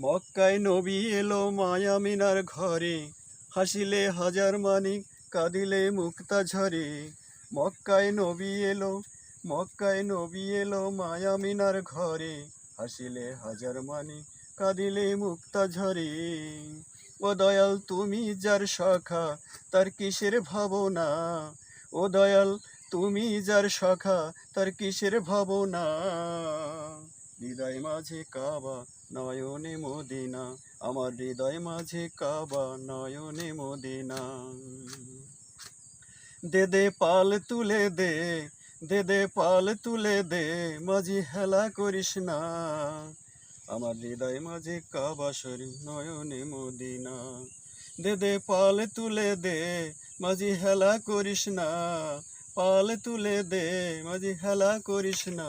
মক্কায় নবী এলো মায়ামিনার ঘরে। হাসিলে হাজার মানিক, কাঁদিলে মুক্তা ঝরে। মক্কায় নবী এলো, মক্কায় নবী এলো মায়ামিনার ঘরে। হাসিলে হাজার মানিক, কাঁদিলে মুক্তা ঝরে। ও দয়াল, তুমি যার সখা তার কিসের ভাবনা? ও দয়াল, তুমি যার সখা তার কিসের ভাবনা? হৃদয় মাঝে কাবা, নয়নে মদিনা। আমার হৃদয় মাঝে কাবা, নয়নে মদিনা। দে দে পাল তুলে দে দে দে পাল তুলে দে, মাঝি হেলা করিস না। আমার হৃদয় মাঝে কাবা, শরীর নয়নে মদিনা। দে দে পাল তুলে দে, মাঝি হেলা করিস না। পাল তুলে দে, মাঝি হেলা করিস না।